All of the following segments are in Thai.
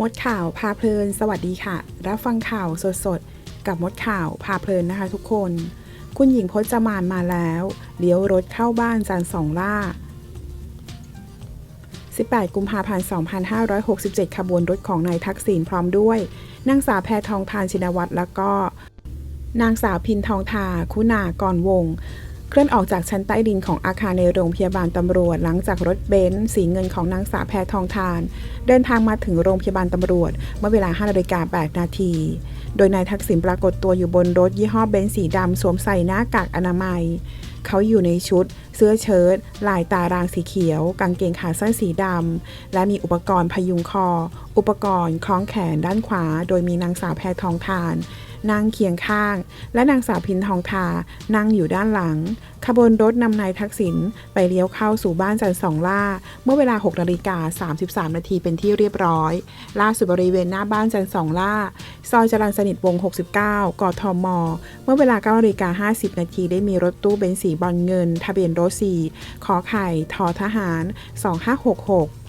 มดข่าวพาเพลิน สวัสดีค่ะ รับฟังข่าวสดๆ กับมดข่าวพาเพลินนะคะทุกคน คุณหญิงพจมานมาแล้ว เลี้ยวรถเข้าบ้านจานสองล่า 18 กุมภาพันธ์ 2567 ขบวนรถของนายทักษิณพร้อมด้วย นางสาวแพทองทานชินวัตรแล้วก็ นางสาวพินทองทาคุณากรวง เคลื่อนออกจากชั้นใต้ดินของอาคารในโรงพยาบาลตำรวจ หลังจากรถเบนซ์สีเงินของนางสาวแพทองทาน เดินทางมาถึงโรงพยาบาลตำรวจ เมื่อเวลา5นาฬิกา8นาที โดยนายทักษิณปรากฏตัวอยู่บนรถยี่ห้อเบนซ์สีดำสวมใส่หน้ากากอนามัย เขาอยู่ในชุด เสื้อเชิ้ตลายตารางสีเขียว กางเกงขาสั้นสีดำและมีอุปกรณ์พยุงคอ อุปกรณ์คล้องแขนด้านขวา โดยมีนางสาวแพทองทาน นั่งเคียงข้าง และนางสาวพินทองทานั่งอยู่ด้านหลัง ขบวนรถนำนายทักษิณไปเลี้ยวเข้าสู่บ้านจันสองล่า เมื่อเวลา 6นาฬิกา33 นาทีเป็นที่เรียบร้อย ล่าสุดบริเวณหน้าบ้านจันสองล่า ซอยจรัญสนิทวง 69 กทม เมื่อเวลา9นาฬิกา50 นาทีได้มีรถตู้เบนซ์สีบอลเงิน ทะเบียนรถ4ขอไข่ทอทหาร 2566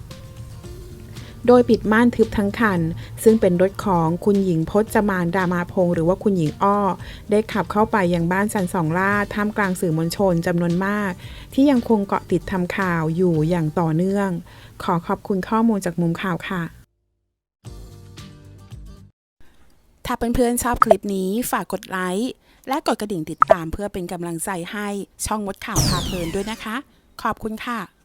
โดยปิดม่านทึบทั้งคัน ซึ่งเป็นรถของคุณหญิงพจมานดามาพงศ์หรือว่าคุณหญิงอ้อ ได้ขับเข้าไปยังบ้านจันสองล่าท่ามกลางสื่อมวลชนจำนวนมาก ที่ยังคงเกาะติดทำข่าวอยู่อย่างต่อเนื่อง ขอขอบคุณข้อมูลจากมุมข่าวค่ะ ถ้าเพื่อนๆชอบคลิปนี้ฝากกดไลค์และกดกระดิ่งติดตามเพื่อเป็นกำลังใจให้ช่องมดข่าวพาเพลินด้วยนะคะ ขอบคุณค่ะ